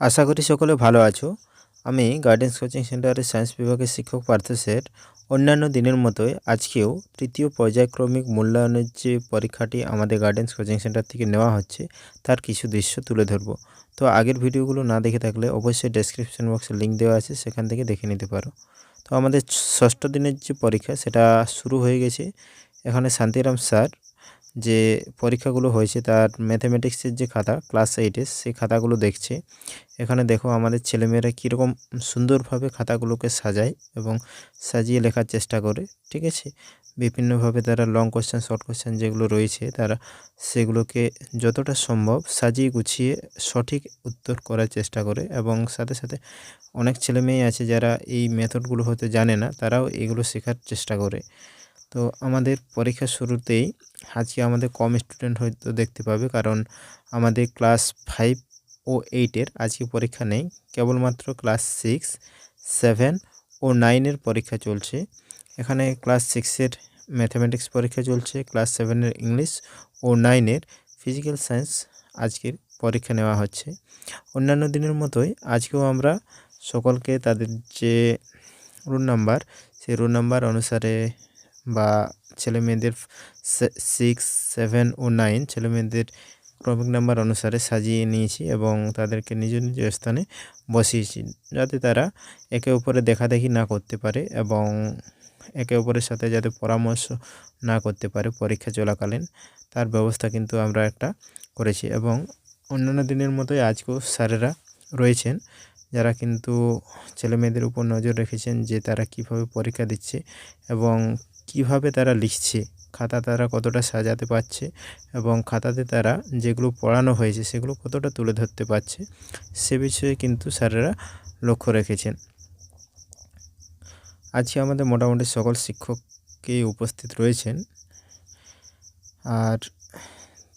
আশা করি সকলে ভালো আছো। আমি গার্ডেন্স কোচিং সেন্টারের সায়েন্স বিভাগের শিক্ষক পার্থ স্যার অন্যান্য দিনের মতোই আজকেও তৃতীয় পর্যায়ক্রমিক মূল্যায়নের যে পরীক্ষাটি আমাদের গার্ডেন্স কোচিং সেন্টার থেকে নেওয়া হচ্ছে, তার কিছু দৃশ্য তুলে ধরবো। তো আগের ভিডিওগুলো না দেখে থাকলে অবশ্যই ডেসক্রিপশন বক্সে লিঙ্ক দেওয়া আছে, সেখান থেকে দেখে নিতে পারো। তো আমাদের ষষ্ঠ দিনের যে পরীক্ষা, সেটা শুরু হয়ে গেছে। এখানে শান্তিরাম স্যার যে পরীক্ষাগুলো হয়েছে তার ম্যাথামেটিক্সের যে খাতা ক্লাস এইটের সেই খাতাগুলো দেখছে। এখানে দেখো আমাদের ছেলেমেয়েরা কীরকম সুন্দরভাবে খাতাগুলোকে সাজায় এবং সাজিয়ে লেখার চেষ্টা করে, ঠিক আছে? বিভিন্নভাবে তারা লং কোশ্চেন শর্ট কোশ্চেন যেগুলো রয়েছে, তারা সেগুলোকে যতটা সম্ভব সাজিয়ে গুছিয়ে সঠিক উত্তর করার চেষ্টা করে এবং সাথে সাথে অনেক ছেলেমেয়ে আছে যারা এই মেথডগুলো হতে জানে না, তারাও এগুলো শেখার চেষ্টা করে। তো আমাদের পরীক্ষার শুরুতেই আজকে আমাদের কম স্টুডেন্ট হয়তো দেখতে পাবে কারণ আমাদের ক্লাস ফাইভ ও এইটের আজকে পরীক্ষা নেই। কেবলমাত্র ক্লাস সিক্স সেভেন ও নাইনের পরীক্ষা চলছে। এখানে ক্লাস সিক্সের ম্যাথামেটিক্স পরীক্ষা চলছে ক্লাস সেভেনের ইংলিশ ও নাইনের ফিজিক্যাল সায়েন্স আজকের পরীক্ষা নেওয়া হচ্ছে। অন্যান্য দিনের মতোই আজকেও আমরা সকলকে তাদের যে রুল নাম্বার সেই রুল নাম্বার অনুসারে বা ছেলে মেয়েদের সিক্স সেভেন ও নাইন ছেলে মেয়েদের ক্রমিক নাম্বার অনুসারে সাজিয়ে নিয়েছি এবং তাদেরকে নিজ নিজ স্থানে বসিয়েছি যাতে তারা একে অপরে দেখাদেখি না করতে পারে এবং একে অপরের সাথে যাতে পরামর্শ না করতে পারে পরীক্ষা চলাকালীন। তার ব্যবস্থা কিন্তু আমরা একটা করেছি এবং অন্যান্য দিনের মতোই আজকেও স্যারেরা রয়েছেন যারা কিন্তু ছেলে মেয়েদের উপর নজর রেখেছেন যে তারা কীভাবে পরীক্ষা দিচ্ছে এবং কীভাবে তারা লিখছে, খাতা তারা কতটা সাজাতে পারছে এবং খাতাতে তারা যেগুলো পড়ানো হয়েছে সেগুলো কতটা তুলে ধরতে পারছে, সে বিষয়ে কিন্তু স্যারেরা লক্ষ্য রেখেছেন। আজকে আমাদের মোটামুটি সকল শিক্ষককেই উপস্থিত রয়েছেন। আর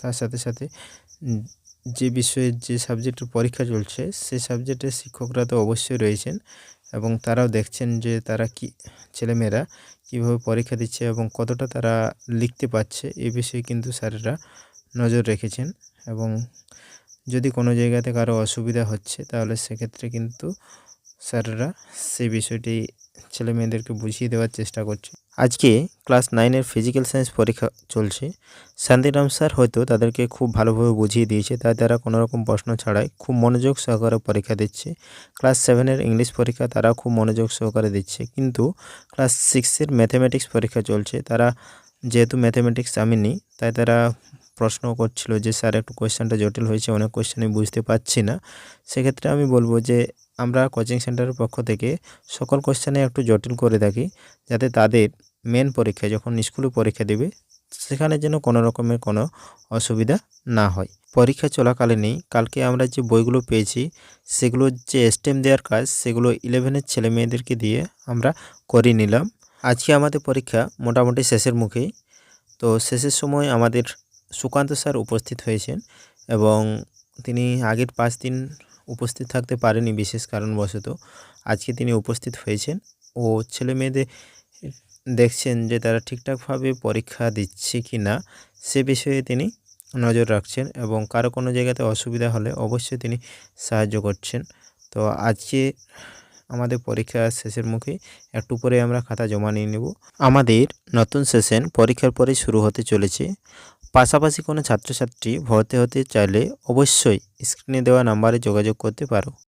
তার সাথে সাথে যে বিষয়ে যে সাবজেক্টের পরীক্ষা চলছে সেই সাবজেক্টের শিক্ষকরা তো অবশ্যই রয়েছেন এবং তারাও দেখছেন যে তারা কি, ছেলেমেয়েরা কীভাবে পরীক্ষা দিচ্ছে এবং কতটা তারা লিখতে পারছে, এ বিষয়ে কিন্তু স্যারেরা নজর রেখেছেন এবং যদি কোনো জায়গাতে কারও অসুবিধা হচ্ছে, তাহলে সেক্ষেত্রে কিন্তু স্যারেরা সেই বিষয়টি ছেলে মেয়েদেরকে বুঝিয়ে দেওয়ার চেষ্টা করছে। আজকে ক্লাস নাইনের ফিজিক্যাল সায়েন্স পরীক্ষা চলছে। শান্তিরাম স্যার হয়তো তাদেরকে খুব ভালোভাবে বুঝিয়ে দিয়েছে তাই তারা কোনো রকম প্রশ্ন ছাড়াই খুব মনোযোগ সহকারে পরীক্ষা দিচ্ছে। ক্লাস সেভেনের ইংলিশ পরীক্ষা তারা খুব মনোযোগ সহকারে দিচ্ছে, কিন্তু ক্লাস সিক্সের ম্যাথামেটিক্স পরীক্ষা চলছে। তারা যেহেতু ম্যাথামেটিক্স আমি তাই তারা প্রশ্ন করছিল যে, স্যার, একটু কোয়েশ্চেনটা জটিল হয়েছে, অনেক কোয়েশ্চেনই বুঝতে পারছি না। সেক্ষেত্রে আমি বলব যে, আমরা কোচিং সেন্টারের পক্ষ থেকে সকল কোশ্চেনে একটু জটিল করে থাকি, যাতে তাদের মেন পরীক্ষা যখন স্কুলে পরীক্ষা দেবে, সেখানে যেন কোনো রকমের কোনো অসুবিধা না হয়। পরীক্ষা চলাকালীনই কালকে আমরা যে বইগুলো পেয়েছি সেগুলোর যে স্টেম দেওয়ার কাজ, সেগুলো ইলেভেনের ছেলে মেয়েদেরকে দিয়ে আমরা করে নিলাম। আজকে আমাদের পরীক্ষা মোটামুটি শেষের মুখেই। তো শেষের সময় আমাদের সুকান্ত স্যার উপস্থিত হয়েছেন এবং তিনি আগের পাঁচ দিন উপস্থিত থাকতে পারেনি বিশেষ কারণবশত। আজকে তিনি উপস্থিত হয়েছেন ও ছেলে মেয়েদের দেখছেন যে তারা ঠিকঠাকভাবে পরীক্ষা দিচ্ছে কি না, সে বিষয়ে তিনি নজর রাখছেন এবং কারও কোনো জায়গাতে অসুবিধা হলে অবশ্যই তিনি সাহায্য করছেন। তো আজকে আমাদের পরীক্ষা শেষের মুখে একটু পরে আমরা খাতা জমা নিয়ে নেব। আমাদের নতুন সেশন পরীক্ষার পরে শুরু হতে চলেছে। পাশাপাশি কোনো ছাত্রছাত্রী ভর্তি হতে চাইলে অবশ্যই স্ক্রিনে দেওয়া নাম্বারে যোগাযোগ করতে পারো।